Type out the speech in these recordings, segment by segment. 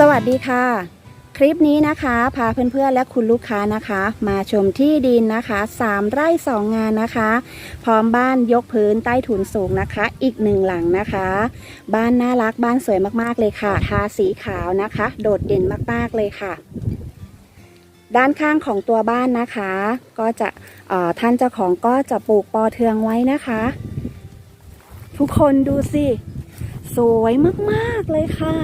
สวัสดีค่ะ คลิปนี้นะคะ พาเพื่อนๆและคุณลูกค้านะคะ มาชมที่ดินนะคะ 3 ไร่ 2 งานนะคะ พร้อมบ้านยกพื้นใต้ถุนสูงนะคะ อีกหนึ่งหลังนะคะ บ้านน่ารักบ้านสวยมากๆเลยค่ะ ทาสีขาวนะคะ โดดเด่นมากๆเลยค่ะ ด้านข้างของตัวบ้านนะคะ ก็จะท่านเจ้าของก็จะปลูกปอเทืองไว้นะคะ ทุกคนดูสิ สวยมากๆเลยค่ะ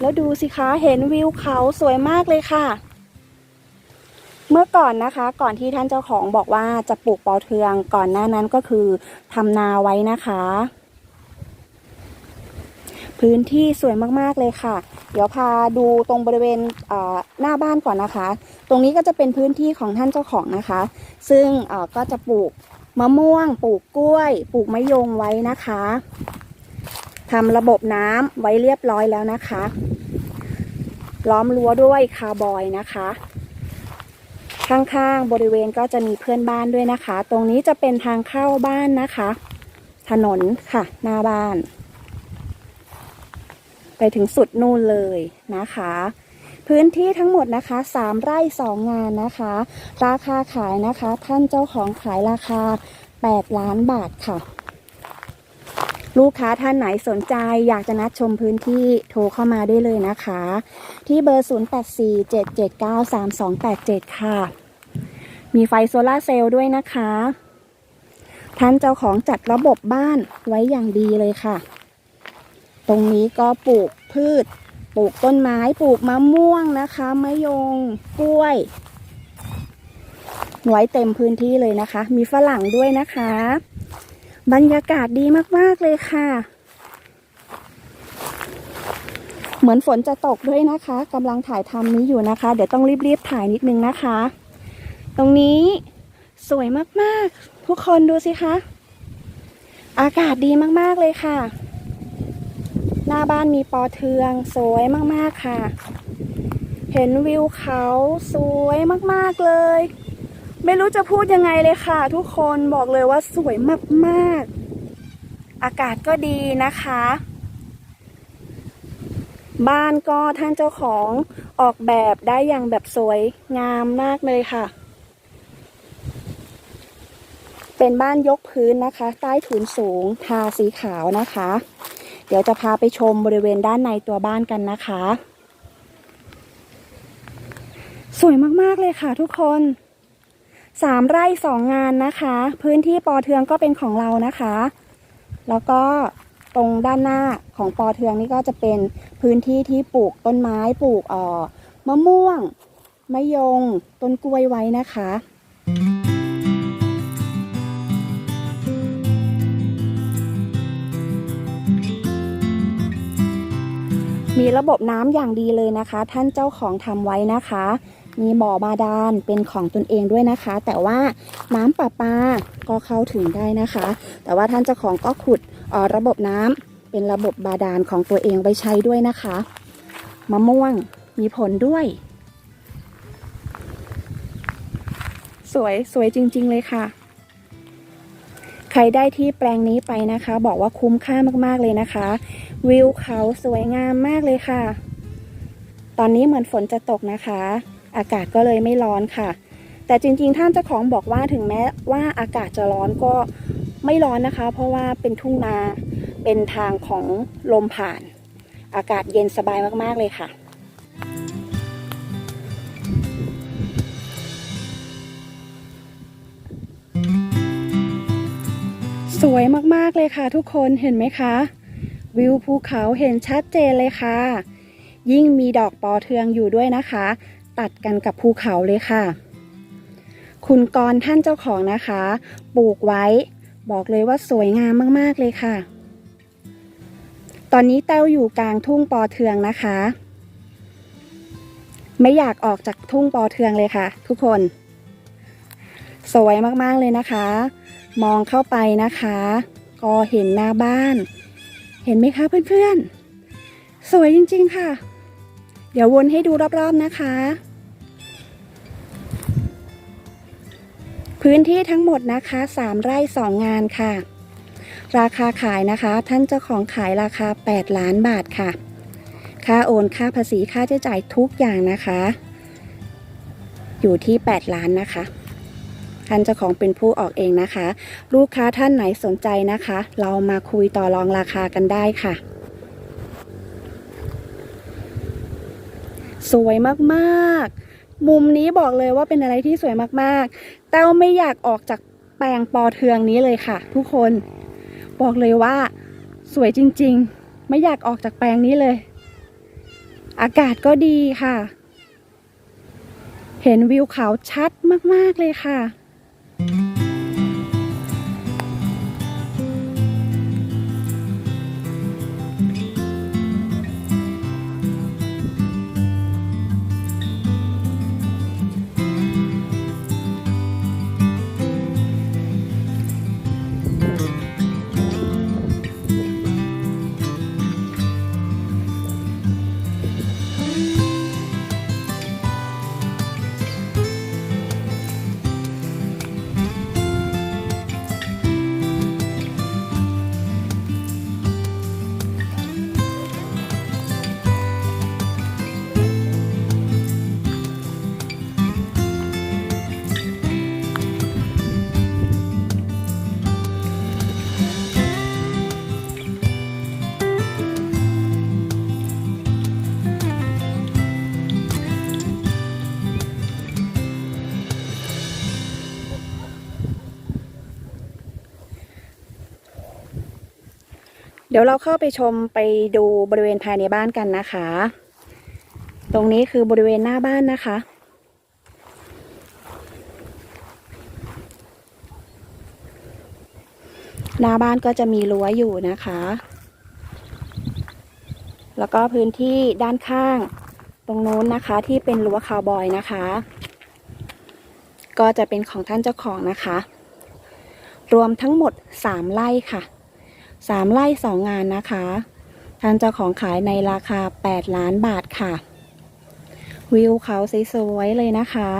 แล้วดูสิคะเห็นวิวเขาสวยมากเลยค่ะ เมื่อก่อนนะคะ ก่อนที่ท่านเจ้าของบอกว่าจะปลูกปอเทืองก่อนหน้านั้นก็คือทำนาไว้นะคะ พื้นที่สวยมากๆเลยค่ะ เดี๋ยวพาดูตรงบริเวณหน้าบ้านก่อนนะคะ ตรงนี้ก็จะเป็นพื้นที่ของท่านเจ้าของนะคะ ซึ่งก็จะปลูกมะม่วง ปลูกกล้วย ปลูกมะยงไว้นะคะ ทำระบบน้ำไว้เรียบร้อยแล้วนะคะ ล้อมรั้วด้วยคาร์บอยนะคะ ข้างๆบริเวณก็จะมีเพื่อนบ้านด้วยนะคะ ตรงนี้จะเป็นทางเข้าบ้านนะคะ ถนนค่ะ หน้าบ้าน ไปถึงสุดนู่นเลยนะคะพื้นที่ทั้งหมดนะคะ 3 ไร่ 2 งานนะคะ ราคาขายนะคะ ท่านเจ้าของขายราคา 8 ล้านบาทค่ะ ลูกค้าท่านไหนสนใจอยากจะนัดชมพื้นที่โทรเข้ามาได้เลยนะคะ ที่เบอร์ 0847793287 ค่ะ มีไฟโซลาร์เซลล์ด้วยนะคะ ท่านเจ้าของจัดระบบบ้านไว้อย่างดีเลยค่ะ ตรงนี้ก็ปลูกพืช ปลูกต้นไม้ปลูกมะม่วงนะคะมะยงกล้วยไว้เต็มพื้นที่เลยนะคะ มีฝรั่งด้วยนะคะ บรรยากาศดีมาก ๆ เลยค่ะ เหมือนฝนจะตกด้วยนะคะกำลังถ่ายทำนี้อยู่นะคะ เดี๋ยวต้องรีบ ๆ ถ่ายนิดนึงนะคะ ตรงนี้สวยมาก ๆ ทุกคนดูสิคะ อากาศดีมาก ๆ เลยค่ะ หน้าบ้านมีปอเทืองสวยมาก ๆ ค่ะ เห็นวิวเขาสวยมาก ๆ เลย ไม่รู้จะพูดยังไงเลยค่ะ ทุกคนบอกเลยว่าสวยมากๆ อากาศก็ดีนะคะ บ้านก็ท่านเจ้าของออกแบบได้อย่างแบบสวยงามมากเลยค่ะ เป็นบ้านยกพื้นนะคะ ใต้ถุนสูงทาสีขาวนะคะ เดี๋ยวจะพาไปชมบริเวณด้านในตัวบ้านกันนะคะ สวยมากๆเลยค่ะทุกคน สามไร่สองงานนะคะ พื้นที่ปอเทืองก็เป็นของเรานะคะ แล้วก็ตรงด้านหน้าของปอเทืองนี่ก็จะเป็นพื้นที่ที่ปลูกต้นไม้ปลูกอ่อมะม่วงมะยง ต้นกล้วยไว้นะคะมีระบบน้ำอย่างดีเลยนะคะ ท่านเจ้าของทำไว้นะคะ มีบ่อบาดาลเป็นของตนเองด้วยนะคะ แต่ว่าน้ำประปาก็เข้าถึงได้นะคะ แต่ว่าท่านเจ้าของก็ขุดออระบบน้ำเป็นระบบบาดาลของตัวเองไว้ใช้ด้วยนะคะมะม่วงมีผลด้วย สวยสวยจริง ๆ เลยค่ะ ใครได้ที่แปลงนี้ไปนะคะ บอกว่าคุ้มค่ามากๆเลยนะคะ วิวเขาสวยงามมากเลยค่ะ ตอนนี้เหมือนฝนจะตกนะคะ อากาศก็เลยไม่ร้อนค่ะ แต่จริงๆ ท่านเจ้าของบอกว่าถึงแม้ว่าอากาศจะร้อนก็ไม่ร้อนนะคะ เพราะว่าเป็นทุ่งนาเป็นทางของลมผ่าน อากาศเย็นสบายมากๆเลยค่ะสวยมากๆเลยค่ะทุกคนเห็นไหมคะ วิวภูเขาเห็นชัดเจนเลยค่ะ ยิ่งมีดอกปอเทืองอยู่ด้วยนะคะ ตัดกันกับภูเขาเลยค่ะ คุณกรท่านเจ้าของนะคะ ปลูกไว้บอกเลยว่าสวยงามมากๆเลยค่ะ ตอนนี้แต้วอยู่กลางทุ่งปอเทืองนะคะ ไม่อยากออกจากทุ่งปอเทืองเลยค่ะ ทุกคน สวยมากๆเลยนะคะ มองเข้าไปนะคะ ก็เห็นหน้าบ้าน เห็นไหมคะเพื่อนๆ สวยจริงๆค่ะ เดี๋ยววนให้ดูรอบๆนะคะ พื้นที่ทั้งหมดนะคะ 3 ไร่2งานค่ะ ราคาขายนะคะ ท่านเจ้าของขายราคา 8 ล้านบาทค่ะ ค่าโอนค่าภาษีค่าใช้จ่ายทุกอย่างนะคะ อยู่ที่ 8 ล้านนะคะท่านเจ้าของเป็นผู้ออกเองนะคะ ลูกค้าท่านไหนสนใจนะคะ เรามาคุยต่อรองราคากันได้ค่ะ สวยมากๆ มุมนี้บอกเลยว่าเป็นอะไรที่สวยมากๆ แต้วไม่อยากออกจากแปลงปอเทืองนี้เลยค่ะ ทุกคน บอกเลยว่า สวยจริงๆ ไม่อยากออกจากแปลงนี้เลย อากาศก็ดีค่ะ เห็นวิวเขาชัดมากๆเลยค่ะ ดี๋ยวเราเข้าไปชมไปดูบริเวณภายในบ้านกันนะคะ ตรงนี้คือบริเวณหน้าบ้านนะคะ หน้าบ้านก็จะมีรั้วอยู่นะคะ แล้วก็พื้นที่ด้านข้างตรงโน้นนะคะที่เป็นรั้วคาวบอยนะคะ ก็จะเป็นของท่านเจ้าของนะคะ รวมทั้งหมด 3 ไร่ค่ะ สามไร่สองงานนะคะท่านเจ้าของขายในราคา 8 ล้านบาทค่ะ วิวเขาสวยๆเลยนะคะ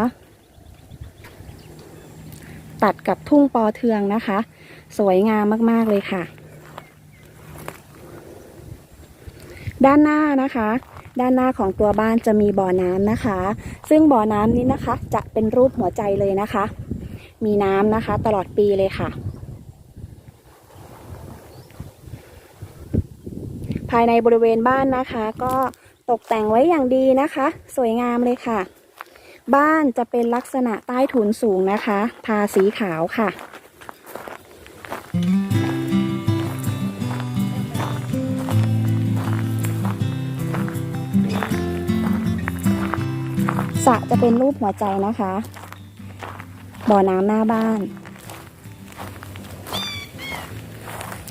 ตัดกับทุ่งปอเทืองนะคะ สวยงามมากๆเลยค่ะ ด้านหน้านะคะด้านหน้าของตัวบ้านจะมีบ่อน้ำนะคะ ซึ่งบ่อน้ำนี้นะคะ จะเป็นรูปหัวใจเลยนะคะ มีน้ำนะคะ ตลอดปีเลยค่ะายในบริเวณบ้านนะคะ ก็ตกแต่งไว้อย่างดีนะคะ สวยงามเลยค่ะ บ้านจะเป็นลักษณะใต้ถุนสูงนะคะ ทาสีขาวค่ะสระจะเป็นรูปหัวใจนะคะ บ่อน้ำหน้าบ้าน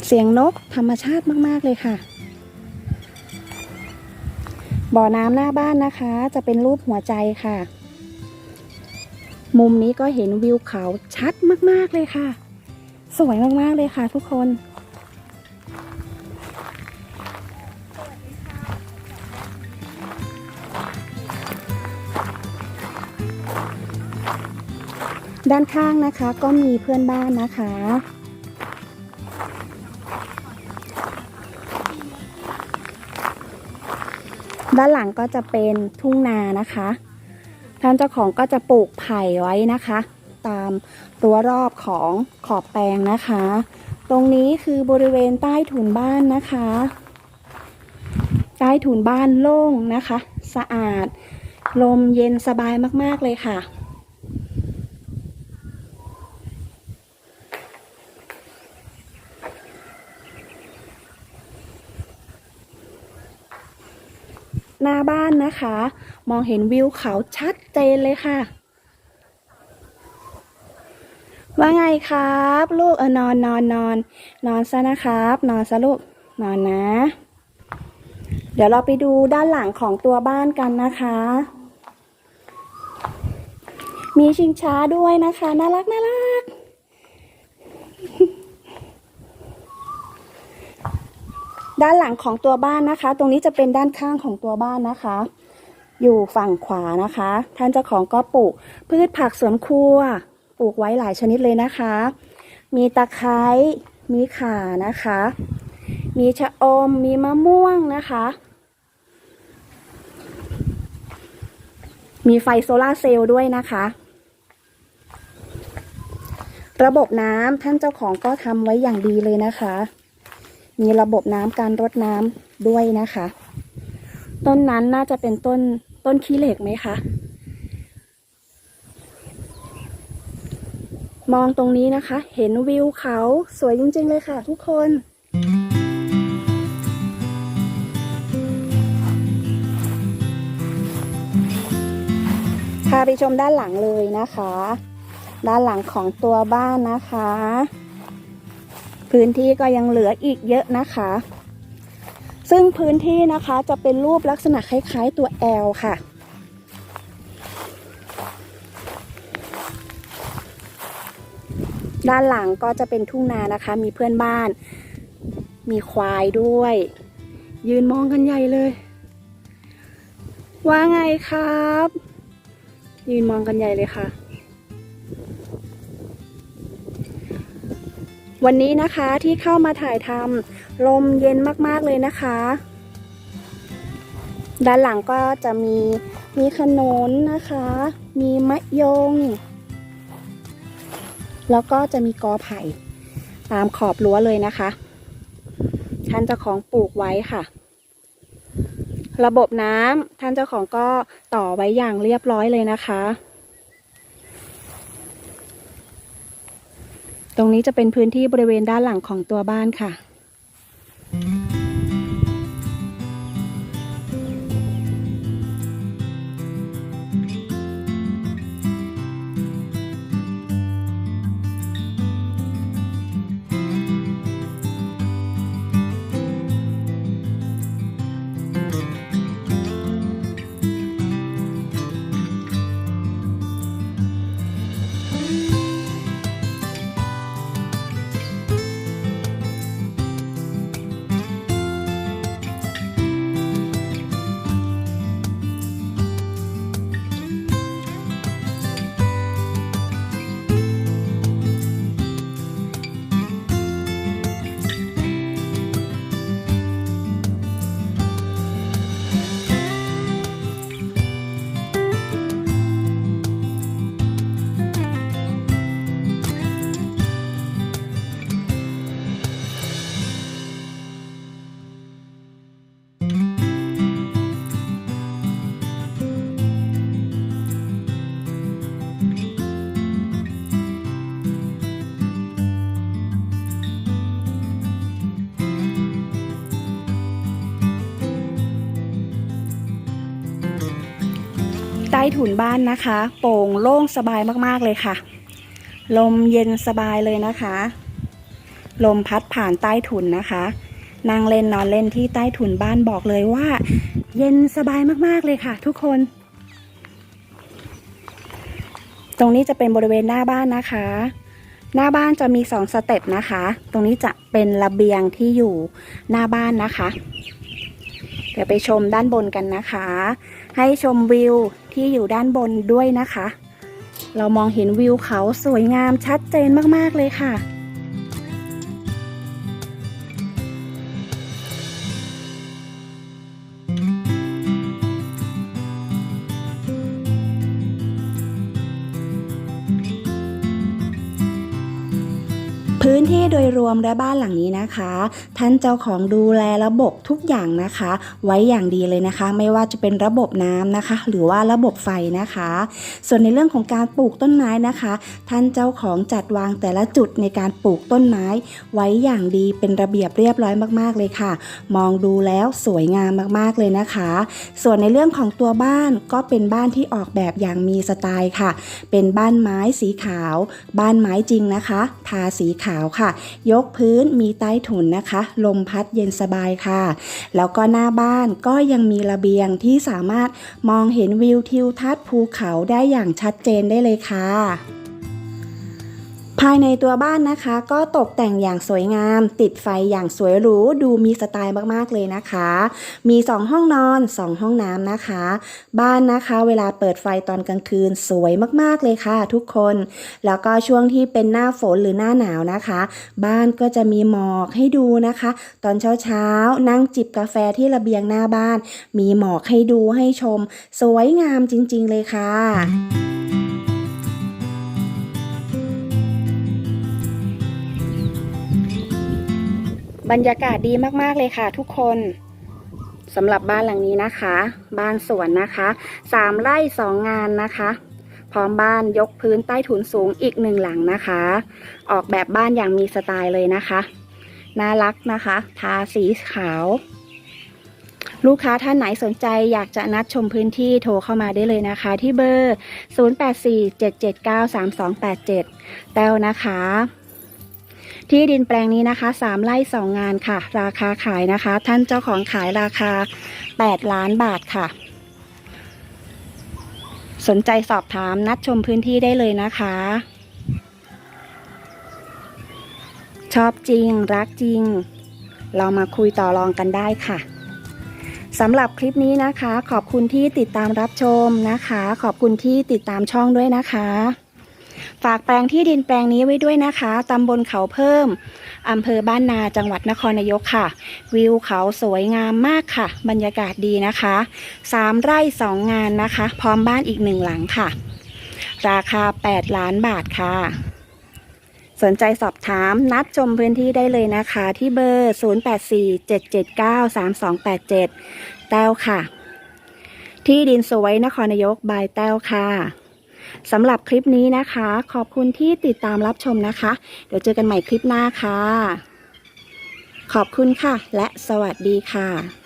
เสียงนกธรรมชาติมาก ๆ เลยค่ะ บ่อน้ำหน้าบ้านนะคะ จะเป็นรูปหัวใจค่ะ มุมนี้ก็เห็นวิวเขาชัดมากๆเลยค่ะ สวยมากๆเลยค่ะทุกคนด้านข้างนะคะก็มีเพื่อนบ้านนะคะ ด้านหลังก็จะเป็นทุ่งนานะคะ ท่านเจ้าของก็จะปลูกไผ่ไว้นะคะ ตามตัวรอบของขอบแปลงนะคะ ตรงนี้คือบริเวณใต้ถุนบ้านนะคะ ใต้ถุนบ้านโล่งนะคะ สะอาด ลมเย็นสบายมากๆเลยค่ะ ห นะคะ มองเห็นวิวเขาชัดเจนเลยค่ะ ว่าไงครับ ลูกเออนอนนอนนอนนอนซะนะครับ นอนซะลูกนอนนะ เดี๋ยวเราไปดูด้านหลังของตัวบ้านกันนะคะ มีชิงช้าด้วยนะคะ น่ารักน่ารัก ด้านหลังของตัวบ้านนะคะ ตรงนี้จะเป็นด้านข้างของตัวบ้านนะคะ อยู่ฝั่งขวานะคะ ท่านเจ้าของก็ปลูก พืชผักสวนครัว ปลูกไว้หลายชนิดเลยนะคะ มีตะไคร้มีข่านะคะ มีชะอม มีมะม่วงนะคะ มีไฟโซลาเซลล์ด้วยนะคะ ระบบน้ำท่านเจ้าของก็ทำไว้อย่างดีเลยนะคะ มีระบบน้ำการรดน้ำด้วยนะคะ ต้นนั้นน่าจะเป็นต้นต้นขี้เหล็กไหมคะ มองตรงนี้นะคะ เห็นวิวเขาสวยจริง ๆ เลยค่ะทุกคนพาไปชมด้านหลังเลยนะคะ ด้านหลังของตัวบ้านนะคะ พื้นที่ก็ยังเหลืออีกเยอะนะคะ ซึ่งพื้นที่นะคะจะเป็นรูปลักษณะคล้ายๆตัว L ค่ะด้านหลังก็จะเป็นทุ่งนานะคะ มีเพื่อนบ้าน มีควายด้วย ยืนมองกันใหญ่เลย ว่าไงครับ ยืนมองกันใหญ่เลยค่ะ วันนี้นะคะที่เข้ามาถ่ายทำลมเย็นมากๆเลยนะคะ ด้านหลังก็จะมีมีขนนนะคะ มีมะยง แล้วก็จะมีกอไผ่ตามขอบรั้วเลยนะคะท่านเจ้าของปลูกไว้ค่ะ ระบบน้ำท่านเจ้าของก็ต่อไว้อย่างเรียบร้อยเลยนะคะ ตรงนี้จะเป็นพื้นที่บริเวณด้านหลังของตัวบ้านค่ะ ต้ถุนบ้านนะคะ โปร่งโล่งสบายมากๆเลยค่ะ ลมเย็นสบายเลยนะคะ ลมพัดผ่านใต้ถุนนะคะนั่งเล่นนอนเล่นที่ใต้ถุนบ้านบอกเลยว่า เย็นสบายมากๆเลยค่ะ ทุกคน ตรงนี้จะเป็นบริเวณหน้าบ้านนะคะ หน้าบ้านจะมีสองสเต็ปนะคะ ตรงนี้จะเป็นระเบียงที่อยู่หน้าบ้านนะคะ เดี๋ยวไปชมด้านบนกันนะคะ ให้ชมวิวที่อยู่ด้านบนด้วยนะคะ เรามองเห็นวิวเขาสวยงามชัดเจนมากๆเลยค่ะ นที่โดยรวมและบ้านหลังนี้นะคะ ท่านเจ้าของดูแลระบบทุกอย่างนะคะ ไว้อย่างดีเลยนะคะ ไม่ว่าจะเป็นระบบน้ำนะคะ หรือว่าระบบไฟนะคะ ส่วนในเรื่องของการปลูกต้นไม้นะคะ ท่านเจ้าของจัดวางแต่ละจุดในการปลูกต้นไม้ ไว้อย่างดีเป็นระเบียบเรียบร้อยมากๆเลยค่ะ มองดูแล้วสวยงามมากๆเลยนะคะ ส่วนในเรื่องของตัวบ้านก็เป็นบ้านที่ออกแบบอย่างมีสไตล์ค่ะ เป็นบ้านไม้สีขาว บ้านไม้จริงนะคะ ทาสีขาวค่ะ ยกพื้นมีใต้ถุนนะคะ ลมพัดเย็นสบายค่ะ แล้วก็หน้าบ้านก็ยังมีระเบียงที่สามารถมองเห็นวิวทิวทัศน์ภูเขาได้อย่างชัดเจนได้เลยค่ะ ภายในตัวบ้านนะคะก็ตกแต่งอย่างสวยงาม ติดไฟอย่างสวยหรูดูมีสไตล์มากๆเลยนะคะ มี 2 ห้องนอน 2 ห้องน้ำนะคะ บ้านนะคะเวลาเปิดไฟตอนกลางคืนสวยมากๆเลยค่ะ ทุกคน แล้วก็ช่วงที่เป็นหน้าฝนหรือหน้าหนาวนะคะ บ้านก็จะมีหมอกให้ดูนะคะ ตอนเช้าๆนั่งจิบกาแฟที่ระเบียงหน้าบ้าน มีหมอกให้ดูให้ชม สวยงามจริง ๆ เลยค่ะ บรรยากาศดีมากๆเลยค่ะ ทุกคนสำหรับบ้านหลังนี้นะคะ บ้านสวนนะคะสามไร่สองงานนะคะ พร้อมบ้านยกพื้นใต้ถุนสูงอีกหนึ่งหลังนะคะ ออกแบบบ้านอย่างมีสไตล์เลยนะคะ น่ารักนะคะ ทาสีขาว ลูกค้าท่านไหนสนใจอยากจะนัดชมพื้นที่โทรเข้ามาได้เลยนะคะ ที่เบอร์ 0847793287 แต้วนะคะ ที่ดินแปลงนี้นะคะ3ไร่2งานค่ะ ราคาขายนะคะ ท่านเจ้าของขายราคา 8 ล้านบาทค่ะ สนใจสอบถามนัดชมพื้นที่ได้เลยนะคะ ชอบจริง รักจริง เรามาคุยต่อรองกันได้ค่ะสำหรับคลิปนี้นะคะ ขอบคุณที่ติดตามรับชมนะคะ ขอบคุณที่ติดตามช่องด้วยนะคะ ฝากแปลงที่ดินแปลงนี้ไว้ด้วยนะคะ ตำบลเขาเพิ่ม อำเภอบ้านนาจังหวัดนครนายกค่ะ วิวเขาสวยงามมากค่ะ บรรยากาศดีนะคะ3ไร่2งานนะคะ พร้อมบ้านอีกหนึ่งหลังค่ะ ราคา 8 ล้านบาทค่ะ สนใจสอบถามนัดชมพื้นที่ได้เลยนะคะ ที่เบอร์ 0847793287 แต้วค่ะ ที่ดินสวยนครนายกบายแต้วค่ะ สำหรับคลิปนี้นะคะ ขอบคุณที่ติดตามรับชมนะคะ เดี๋ยวเจอกันใหม่คลิปหน้าค่ะ ขอบคุณค่ะ และสวัสดีค่ะ